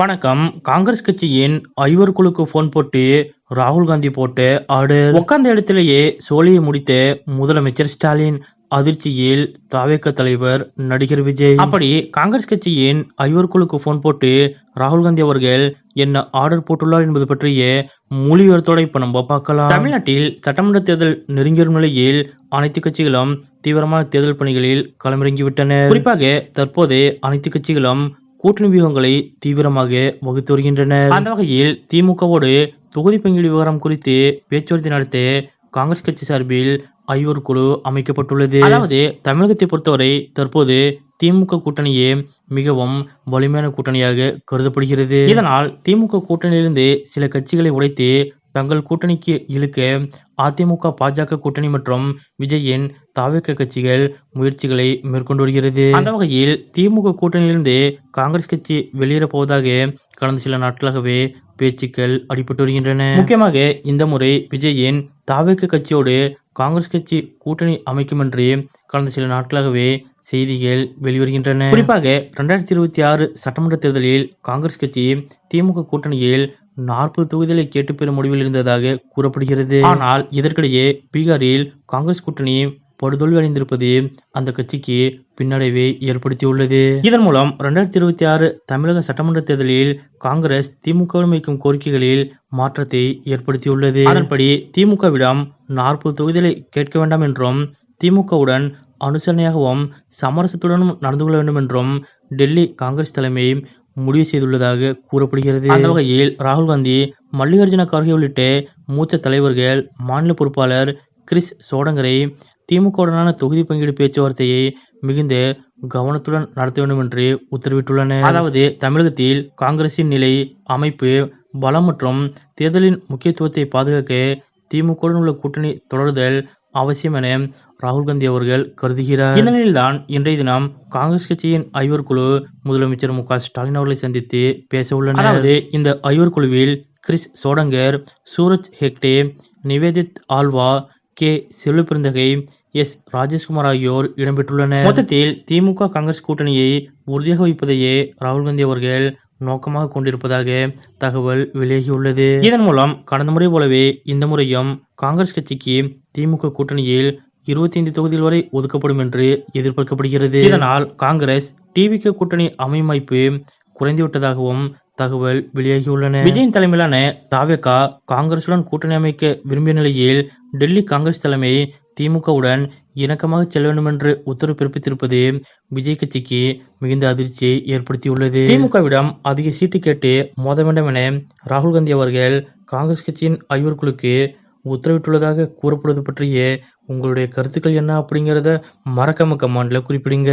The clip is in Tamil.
வணக்கம். காங்கிரஸ் கட்சியின் ஐவர் குழுக்கு போன் போட்டு ராகுல் காந்தி போட்டு ஆர்டர் உட்கார்ந்த இடத்திலேயே சோழியை முடித்த முதலமைச்சர் ஸ்டாலின் அதிர்ச்சியில் தாவேக்க தலைவர் நடிகர் விஜய். அப்படி காங்கிரஸ் கட்சியின் ஐவர் குழுக்கு போன் போட்டு ராகுல் காந்தி அவர்கள் என்ன ஆர்டர் போட்டுள்ளார் என்பது பற்றிய மொழியோரத்தோட இப்ப நம்ம பார்க்கலாம். தமிழ்நாட்டில் சட்டமன்ற தேர்தல் நெருங்கிவரும் நிலையில் அனைத்து கட்சிகளும் தீவிரமான தேர்தல் பணிகளில் களமிறங்கிவிட்டன குறிப்பாக தற்போது அனைத்து கட்சிகளும் கூட்டணி வியூகங்களை தீவிரமாக வகுத்து வருகின்றனர். அந்த வகையில் திமுகவோடு தொகுதி பங்கீடு விவகாரம் குறித்து பேச்சுவார்த்தை நடத்த காங்கிரஸ் கட்சி சார்பில் ஐவர் குழு அமைக்கப்பட்டுள்ளது. அதாவது தமிழகத்தை பொறுத்தவரை தற்போது திமுக கூட்டணியே மிகவும் வலிமையான கூட்டணியாக கருதப்படுகிறது. இதனால் திமுக கூட்டணியிலிருந்து சில கட்சிகளை உடைத்து தங்கள் கூட்டணிக்கு இழுக்க அதிமுக பாஜக கூட்டணி மற்றும் விஜயின் தாவேக்க கட்சிகள் முயற்சிகளை மேற்கொண்டு வருகிறது. அந்த வகையில் திமுக கூட்டணியிலிருந்து காங்கிரஸ் கட்சி வெளியேறப் போவதாக கடந்த சில நாட்களாகவே பேச்சுக்கள் அடிபட்டு வருகின்றன. முக்கியமாக இந்த முறை விஜயின் தாவேக்க கட்சியோடு காங்கிரஸ் கட்சி கூட்டணி அமைக்கும் என்று கடந்த சில நாட்களாகவே செய்திகள் வெளிவருகின்றன. குறிப்பாக இரண்டாயிரத்தி இருபத்தி ஆறு சட்டமன்ற தேர்தலில் காங்கிரஸ் கட்சி திமுக கூட்டணியில் நாற்பது தொகுதிகளை கேட்டு பெறும் முடிவில் இருந்ததாக கூறப்படுகிறது. ஆனால் இதற்கிடையே பீகாரில் காங்கிரஸ் கூட்டணி படுதோல்வி அடைந்திருப்பது அந்த கட்சிக்கு பின்னடைவை ஏற்படுத்தியுள்ளது. இதன் மூலம் இரண்டாயிரத்தி இருபத்தி ஆறு தமிழக சட்டமன்ற தேர்தலில் காங்கிரஸ் திமுக வைக்கும் கோரிக்கைகளில் மாற்றத்தை ஏற்படுத்தியுள்ளது. அதன்படி திமுகவிடம் நாற்பது தொகுதிகளை கேட்க வேண்டாம் என்றும் திமுகவுடன் அனுசரணையாகவும் சமரசத்துடனும் நடந்து கொள்ள வேண்டும் என்றும் டெல்லி காங்கிரஸ் தலைமை முடிவு செய்துள்ளதாக கூறப்படுகிறது. அந்த வகையில் ராகுல் காந்தி மல்லிகார்ஜுன கார்கே உள்ளிட்ட மூத்த தலைவர்கள் மாநில பொறுப்பாளர் கிறிஸ் சோடங்கரை திமுகவுடனான தொகுதி பங்கீடு பேச்சுவார்த்தையை மிகுந்த கவனத்துடன் நடத்த வேண்டும் என்று உத்தரவிட்டுள்ளனர். அதாவது தமிழகத்தில் காங்கிரசின் நிலை அமைப்பு பலம் மற்றும் தேர்தலின் முக்கியத்துவத்தை பாதுகாக்க திமுகவுடன் உள்ள கூட்டணி தொடருதல் அவசியம் என ராகுல் காந்தி அவர்கள் கருதுகிறார். இந்த நிலையில்தான் இன்றைய தினம் காங்கிரஸ் கட்சியின் ஐவர் குழு முதலமைச்சர் மு க ஸ்டாலின் அவர்களை சந்தித்து பேச உள்ளனர். அதாவது இந்த ஐவர் குழுவில் Chris Chodankar Suraj Hegde Nivedith Alva K Selvaperunthagai S Rajeshkumar ஆகியோர் இடம்பெற்றுள்ளனர். மொத்தத்தில் திமுக காங்கிரஸ் கூட்டணியை உறுதியாக வைப்பதையே ராகுல் காந்தி அவர்கள் நோக்கமாக கொண்டிருப்பதாக தகவல் வெளியாகியுள்ளது. இதன் மூலம் கடந்த முறை போலவே இந்த முறையும் காங்கிரஸ் கட்சிக்கு திமுக கூட்டணியில் இருபத்தி ஐந்து தொகுதிகள் வரை ஒதுக்கப்படும் என்று எதிர்பார்க்கப்படுகிறது. இதனால் காங்கிரஸ் டிவிக்கு கூட்டணி அமையும் குறைந்துவிட்டதாகவும் தகவல் வெளியாகியுள்ளன. விஜயின் தலைமையிலான தாவேகா காங்கிரசுடன் கூட்டணி அமைக்க விரும்பிய நிலையில் டெல்லி காங்கிரஸ் தலைமை திமுகவுடன் இணக்கமாக செல்ல வேண்டும் என்று உத்தரவு பிறப்பித்திருப்பது விஜய் கட்சிக்கு மிகுந்த அதிர்ச்சியை ஏற்படுத்தியுள்ளது. திமுகவிடம் அதிக சீட்டு கேட்டு மோத வேண்டும் என ராகுல் காந்தி அவர்கள் காங்கிரஸ் கட்சியின் ஐவர் குழுக்கு உத்தரவிட்டுள்ளதாக கூறப்படுவது பற்றிய உங்களுடைய கருத்துக்கள் என்ன அப்படிங்கிறத மறக்காம கமாண்டில் குறிப்பிடுங்க.